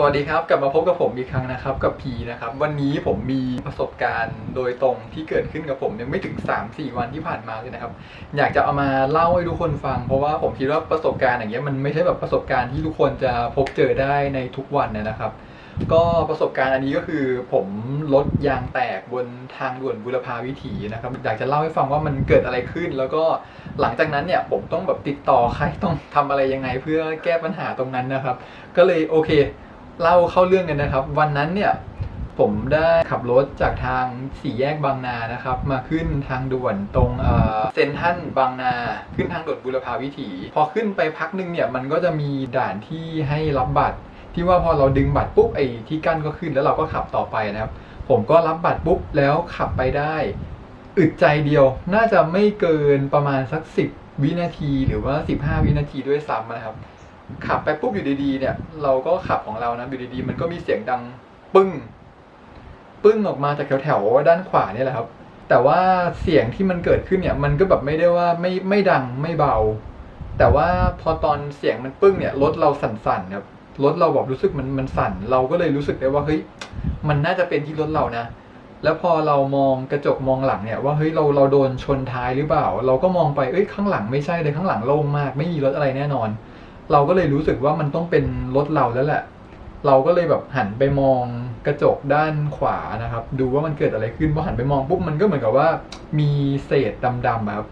สวัสดีครับ กลับมาพบกับผมอีกครั้งนะครับ กับพีนะครับ วันนี้ผมมีประสบการณ์โดยตรงที่เกิดขึ้นกับผมยังไม่ถึง 3-4 วันที่ผ่านมาเลยนะครับ อยากจะเอามาเล่าให้ทุกคนฟัง เพราะว่าผมคิดว่าประสบการณ์อย่างเงี้ยมันไม่ใช่แบบประสบการณ์ที่ทุกคนจะพบเจอได้ในทุกวันนะครับ ก็ประสบการณ์อันนี้ก็คือ ผมรถยางแตกบนทางด่วนบุรพาวิถีนะครับอยากจะเล่าให้ฟังว่ามันเกิดอะไรขึ้น แล้วก็หลังจากนั้นเนี่ยผมต้องแบบติดต่อใครต้องทำอะไรยังไงเพื่อแก้ปัญหาตรงนั้นนะครับ ก็เลยโอเค เล่าเข้าเรื่องกันนะครับ วันนั้นเนี่ยผมได้ขับรถจากทางสี่แยกบางนานะครับ มาขึ้นทางด่วนตรงเซนทรันบางนา ขึ้นทางด่วนบุรพาวิถี พอขึ้นไปพักหนึงเนี่ยมันก็จะมีด่านที่ให้รับบัตร ที่ว่าพอเราดึงบัตรปุ๊บไอ้ที่กั้นก็ขึ้นแล้วเราก็ขับต่อไปนะครับ ผมก็รับบัตรปุ๊บแล้วขับไปได้อึดใจเดียว น่าจะไม่เกินประมาณสัก 10 วินาทีหรือว่า 15 วินาทีด้วยซ้ำนะครับ ขับไปปุ๊บอยู่ดีๆเนี่ย เราก็ขับของเรานะอยู่ดีๆมันก็มีเสียงดังปึ้ง ปึ้งออกมาจากแถวๆด้านขวานี่แหละครับ แต่ว่าเสียงที่มันเกิดขึ้นเนี่ย มันก็แบบไม่ได้ว่าไม่ไม่ดังไม่เบา แต่ว่าพอตอนเสียงมันปึ้งเนี่ยรถเราสั่นๆครับรถเราแบบรู้สึกมันมันสั่น เราก็เลยรู้สึกได้ว่าเฮ้ยมันน่าจะเป็นที่รถเรานะ แล้วพอเรามองกระจกมองหลังเนี่ย ว่าเฮ้ยเราเราโดนชนท้ายหรือเปล่า เราก็มองไปเอ้ยข้างหลังไม่ใช่เลยข้างหลังโล่งมาก ไม่มีรถอะไรแน่นอน เราก็เลยรู้สึกว่ามันต้องเป็นรถเราแล้วแหละ เราก็เลยแบบหันไปมองกระจกด้านขวานะครับ ดูว่ามันเกิดอะไรขึ้นพอหันไปมองปุ๊บมันก็เหมือนกับว่ามีเศษดำๆอะครับ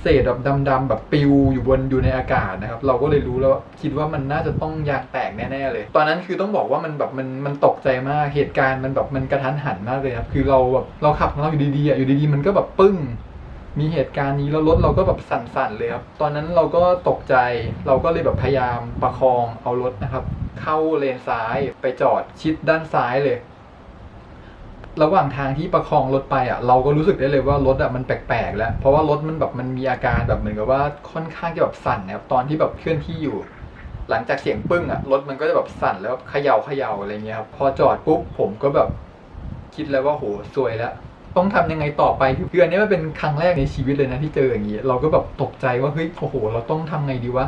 เศษแบบดำๆแบบปิวอยู่บนอยู่ในอากาศนะครับ เราก็เลยรู้แล้วคิดว่ามันน่าจะต้องยางแตกแน่ๆเลย ตอนนั้นคือต้องบอกว่ามันแบบมันมันตกใจมากเหตุการณ์มันแบบมันกระทันหันมากเลยครับคือเราแบบเราขับของเราอยู่ดีๆอยู่ดีๆ มันก็แบบปึ้ง มีเหตุการณ์นี้แล้วรถเราก็แบบสั่นๆเลยครับ ตอนนั้นเราก็ตกใจ เราก็เลยแบบพยายามประคองเอารถนะครับ เข้าเลนซ้ายไปจอดชิดด้านซ้ายเลย ระหว่างทางที่ประคองรถไปอะ เราก็รู้สึกได้เลยว่ารถอะมันแปลกๆแล้ว เพราะว่ารถมันแบบมันมีอาการแบบเหมือนกับว่าค่อนข้างจะแบบสั่นนะครับตอนที่แบบเคลื่อนที่อยู่ หลังจากเสียงปึ้งอะรถมันก็จะแบบสั่นแล้วเขย่าเขย่าอะไรเงี้ยครับพอจอดปุ๊บผมก็แบบคิดแล้วว่าโหซวยแล้ว ต้องทำยังไงต่อไปคืออันนี้มันเป็นครั้งแรกในชีวิตเลยนะที่เจออย่างนี้ เราก็แบบตกใจว่าเฮ้ยโอ้โห เราต้องทำไงดีวะ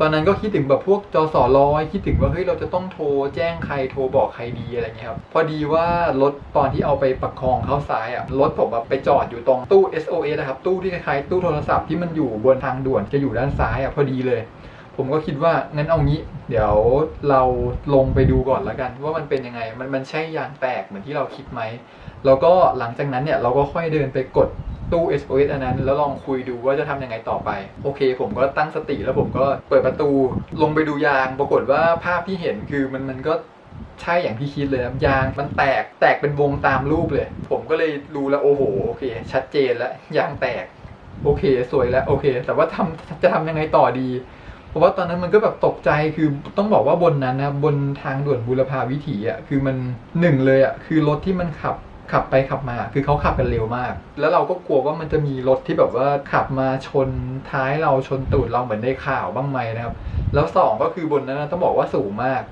ตอนนั้นก็คิดถึงแบบพวกจอสอร้อยคิดถึงว่าเฮ้ยเราจะต้องโทรแจ้งใครโทรบอกใครดีอะไรเงี้ยครับพอดีว่ารถตอนที่เอาไปประคองเข้าซ้ายอะรถผมแบบไปจอดอยู่ตรงตู้ SOS นะครับตู้ที่คล้ายๆตู้โทรศัพท์ที่มันอยู่บนทางด่วนจะอยู่ด้านซ้ายอะพอดีเลย ผมก็คิดว่างั้นเอางี้ เดี๋ยวเราลงไปดูก่อนแล้วกัน ว่ามันเป็นยังไงมันมันใช่ยางแตกเหมือนที่เราคิดไหมแล้วก็หลังจากนั้นเนี่ยเราก็ค่อยเดินไปกดตู้ SOS อันนั้น แล้วลองคุยดูว่าจะทำยังไงต่อไป โอเค ผมก็ตั้งสติแล้วผมก็เปิดประตูลงไปดูยาง ปรากฏว่าภาพที่เห็นคือมันมันก็ใช่อย่างที่คิดเลยยางมันแตกแตกเป็นวงตามรูปเลย ผมก็เลยรู้แล้วโอ้โหโอเค ชัดเจนแล้วยางแตก โอเค สวยแล้วโอเค แต่ว่าทำจะทำยังไงต่อดี เพราะว่าตอนนั้นมันก็แบบตกใจคือต้องบอกว่าบนนั้นนะบนทางด่วนบุรพาวิถีอะคือมันหนึ่งเลยอะคือรถที่มันขับขับไปขับมา คือเขาขับกันเร็วมาก แล้วเราก็กลัวว่ามันจะมีรถที่แบบว่าขับมาชนท้ายเราชนตูดเราเหมือนได้ข่าวบ้างไหมนะครับ แล้วสองก็คือบนนั้นนะต้องบอกว่าสูงมาก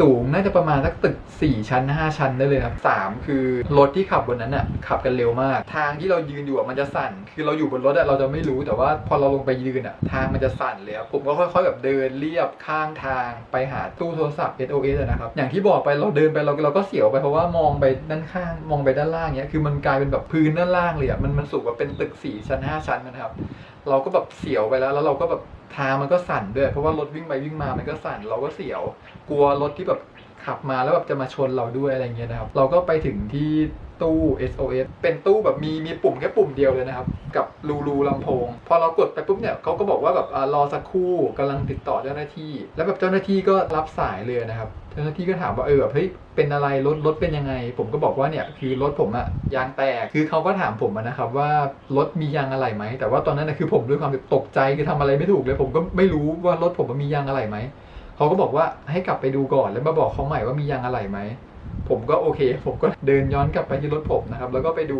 สูงน่าจะประมาณสักตึก 4 ชั้น 5 ชั้นได้เลยครับสามคือรถที่ขับบนนั้นอะขับกันเร็วมาก ทางที่เรายืนอยู่อะมันจะสั่น คือเราอยู่บนรถอะเราจะไม่รู้แต่ว่าพอเราลงไปยืนอะทางมันจะสั่นเลยครับผมก็ค่อยๆแบบเดินเรียบข้างทางไปหาตู้โทรศัพท์ SOS อะนะครับอย่างที่บอกไปเราเดินไปเราเราก็เสียวไปเพราะว่ามองไปด้านข้างมองไปด้านล่างเนี้ยคือมันกลายเป็นแบบพื้นด้านล่างเลยอะมันมันสูงกว่าเป็นตึก 4 ชั้น 5 ชั้นนะครับเราก็แบบเสียวไปแล้วแล้วเราก็แบบ ทางมันก็สั่นด้วย เพราะว่ารถวิ่งไปวิ่งมามันก็สั่นเราก็เสียว กลัวรถที่แบบขับมาแล้วแบบจะมาชนเราด้วยอะไรเงี้ยนะครับ เราก็ไปถึงที่ ตู้ SOS เป็นตู้แบบมีมีปุ่มแค่ปุ่มเดียวเลยนะครับ กับรูรูลำโพง พอเรากดไปปุ๊บเนี่ยเขาก็บอกว่าแบบรอสักครู่กำลังติดต่อเจ้าหน้าที่ แล้วแบบเจ้าหน้าที่ก็รับสายเลยนะครับเจ้าหน้าที่ก็ถามว่าเออแบบเฮ้ยเป็นอะไรรถรถเป็นยังไง ผมก็บอกว่าเนี่ยคือรถผมอะยางแตกคือเขาก็ถามผมนะครับว่ารถมียางอะไรไหมแต่ว่าตอนนั้นนะคือผมด้วยความตกใจคือทำอะไรไม่ถูกเลย ผมก็ไม่รู้ว่ารถผมมันมียางอะไรไหมเขาก็บอกว่าให้กลับไปดูก่อนแล้วมาบอกเขาใหม่ว่ามียางอะไรไหม ผมก็โอเค ผมก็เดินย้อนกลับไปที่รถผมนะครับ แล้วก็ไปดู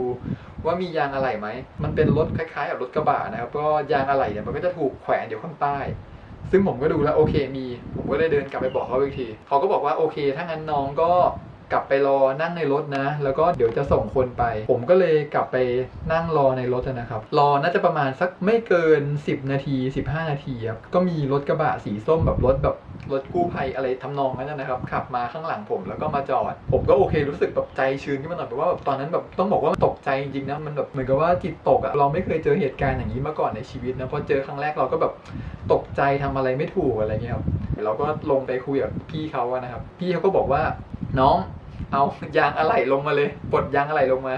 ว่ามียางอะไรไหม มันเป็นรถคล้ายๆกับรถกระบะนะครับ ก็ยางอะไรเนี่ยมันก็จะถูกแขวนอยู่ข้างใต้ ซึ่งผมก็ดูแล้วโอเคมี ผมก็เลยเดินกลับไปบอกเขาอีกที เขาก็บอกว่าโอเค ถ้างั้นน้องก็ กลับไปรอนั่งในรถนะ แล้วก็เดี๋ยวจะส่งคนไป ผมก็เลยกลับไปนั่งรอในรถนะครับ รอน่าจะประมาณสักไม่เกิน 10 นาที 15 นาทีครับก็มีรถกระบะสีส้มแบบรถแบบรถกู้ภัยอะไรทำนองนั้นนะครับ ขับมาข้างหลังผมแล้วก็มาจอด ผมก็โอเครู้สึกแบบใจชื้นขึ้นมาหน่อยเพราะว่าแบบตอนนั้นแบบต้องบอกว่าตกใจจริงๆนะมันแบบเหมือนกับว่าจิตตกอะเราไม่เคยเจอเหตุการณ์อย่างนี้มาก่อนในชีวิตนะพอเจอครั้งแรกเราก็แบบตกใจทำอะไรไม่ถูกอะไรเงี้ยครับเราก็ลงไปคุยกับพี่เขาอะนะครับ พี่เขาก็บอกว่าน้อง เอายางอะไหล่ลงมาเลยปลดยางอะไหล่ลงมา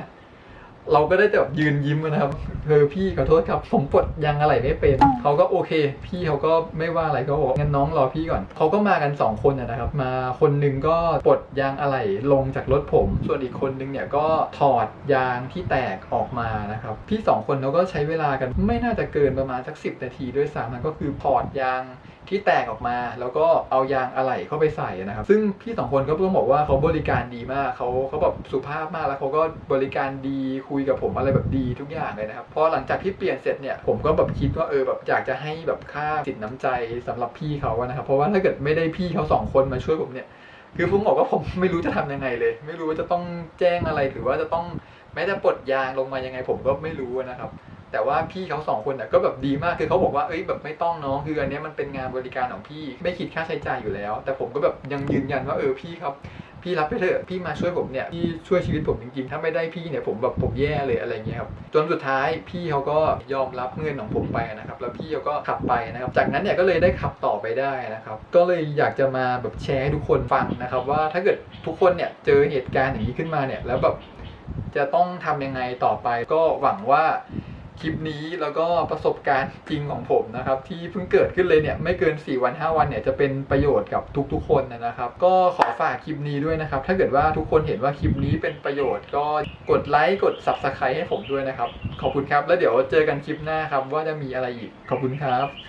เราก็ได้แต่แบบยืนยิ้มนะครับเออพี่ขอโทษครับ ผมปลดยางอะไหล่ไม่เป็นเขาก็โอเค พี่เขาก็ไม่ว่าอะไรเขาบอกงั้นน้องรอพี่ก่อนเขาก็มากันสองคนนะนะครับ มาคนหนึงก็ปลดยางอะไหล่ลงจากรถผม ส่วนอีกคนนึงเนี่ยก็ถอดยางที่แตกออกมานะครับ พี่สองคนเขาก็ใช้เวลากันไม่น่าจะเกินประมาณสักสินาทีด้วยซ้ำมันก็คือถอดยางที่แตกออกมาแล้วก็เอายางอะไหล่เข้าไปใส่นะครับ ซึ่งพี่สองคนก็ต้องบอกว่าเขาบริการดีมากเขาเขาแบบสุภาพมากแล้วเขาก็บริการดีคุยยกับผมอะไรแบบดีทุกอย่างเลยนะครับพอหลังจากที่เปลี่ยนเสร็จเนี่ยผมก็แบบคิดว่าเออแบบอยากจะให้แบบค่าสินน้ำใจสำหรับพี่เขาอะนะครับเพราะว่าถ้าเกิดไม่ได้พี่เขาสองคนมาช่วยผมเนี่ยคือผมบอกว่าผมไม่รู้จะทำยังไงเลย ไม่รู้ว่าจะต้องแจ้งอะไรหรือว่าจะต้องแม้แต่ปลดยางลงมายังไงผมก็ไม่รู้นะครับแต่ว่าพี่เขาสองคนน่ะก็แบบดีมากคือเขาบอกว่าเอ้ยแบบไม่ต้องน้องคืออันเนี้ยมันเป็นงานบริการของพี่ไม่คิดค่าใช้จ่ายอยู่แล้ว แต่ผมก็แบบยังยืนยันว่าเออพี่ครับ พี่รับไปเถอะพี่มาช่วยผมเนี่ยพี่ช่วยชีวิตผมจริงๆ ถ้าไม่ได้พี่เนี่ยผมแบบผมแย่เลยอะไรเงี้ยครับจนสุดท้ายพี่เขาก็ยอมรับเงินของผมไปนะครับแล้วพี่เขาก็ขับไปนะครับ จากนั้นเนี่ยก็เลยได้ขับต่อไปได้นะครับ ก็เลยอยากจะมาแบบแชร์ให้ทุกคนฟังนะครับ ว่าถ้าเกิดทุกคนเนี่ยเจอเหตุการณ์อย่างนี้ขึ้นมาเนี่ยแล้วแบบจะต้องทำยังไงต่อไปก็หวังว่า คลิปนี้แล้วก็ประสบการณ์จริงของผมนะครับที่เพิ่งเกิดขึ้นเลยเนี่ยไม่เกิน 4 วัน 5 วันเนี่ยจะเป็นประโยชน์กับทุกๆ คนนะครับ ก็ขอฝากคลิปนี้ด้วยนะครับ ถ้าเกิดว่าทุกคนเห็นว่าคลิปนี้เป็นประโยชน์ ก็กดไลค์กด Subscribe ให้ผมด้วยนะครับ ขอบคุณครับ แล้วเดี๋ยวเจอกันคลิปหน้าครับว่าจะมีอะไรอีกขอบคุณครับ